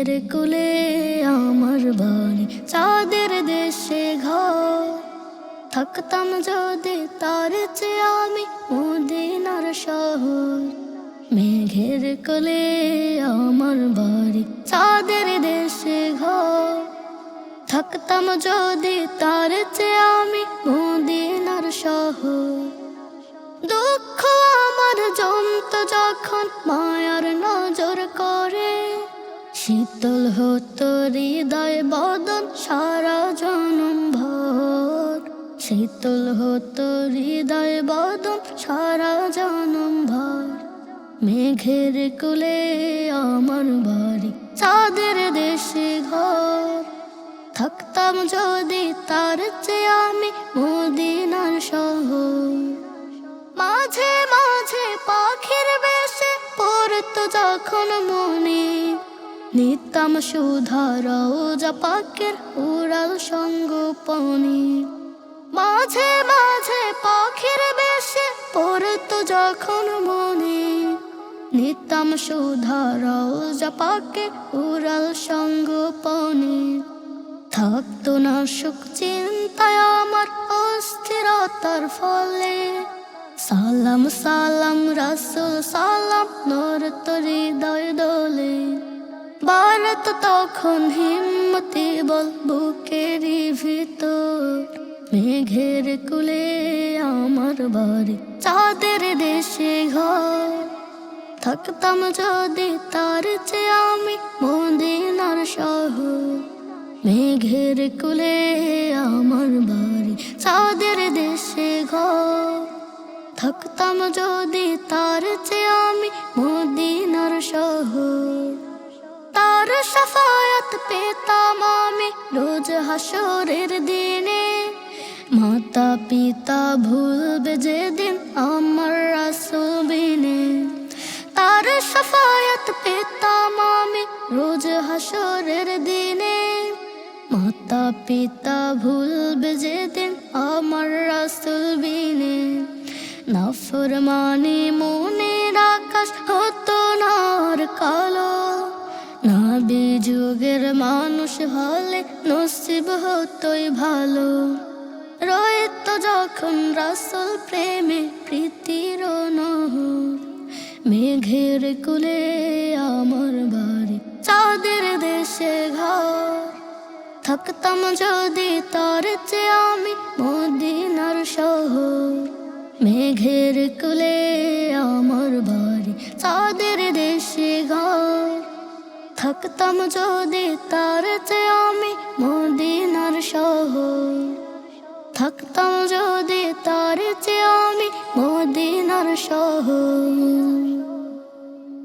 মেঘের কুলে আমার বাড়ি চাঁদের দেশে ঘর। থাকতাম যদি তার চেয়ে আমি মদিনার শহর। মেঘের কোলে আমার বাড়ি চাঁদের দেশে ঘর। থাকতাম যদি তার চেয়ে আমি মদিনার শহর। দুঃখ আমার জমত যখন মায়ার নজর করে। শীতল হতো হৃদয়, বদন সারা জনম ভর। শীতল হতো হৃদয়, বদন সারা জনম ভর। মেঘের কুলে আমার বাড়ি, চাঁদের দেশে ঘর। থাকতাম যদি তার চেয়ে আমি মদিনার শহর। মাঝে মাঝে পাখির বেশে পড়তো যখন মনে নিতাম সুধারাও যা পাখির উড়াল সঙ্গোপনে। মাঝে মাঝে পাখির বেশে পড়তো যখন মনে। নিতাম সুধারাও যা পাকে উড়াল সঙ্গোপনে। থাকতো না সুখ চিন্তায় আমার অস্থিরতার ফলে। সালাম সালাম রাসুল সালাম নর তোর হৃদয় দোলে। ভারত তখন হিম্মতি বল বুকের ভিতর। মেঘের কুলে আমার বাড়ি, চাঁদের দেশে ঘর। থাকতাম যদি তার চেয়ে আমি মদিনার শহর। মেঘের কুলে আমার বাড়ি, চাঁদের দেশে ঘর। থাকতাম যদি তার চেয়ে আমি মদিনার শহর। সাফায়াত পেতাম আমি রোজ হাসরের দিনে মাতা পিতা ভুলবে যেদিন আমার রাসুল তার সাফায়াত পেতাম আমি রোজ হাসরের দিনে মাতা পিতা ভুলবে যেদিন আমার রাসুল বিনে। নাফর মানে মনের আকাশ হতো না আর কালো নাবি যুগের মানুষ হলে নসিব হতোই ভালো। রয়েত যখন রাসল প্রেমে প্রীতির মেঘের কুলে আমার বাড়ি, চাঁদের দেশে ঘর। থাকতাম যদি তার চেয়ে আমি মদিনার শহর, মেঘের কুলে থাকতাম যদি তার চেয়ে আমি মদিনার শহর। থাকতাম যদি তার চেয়ে আমি মদিনার শহর।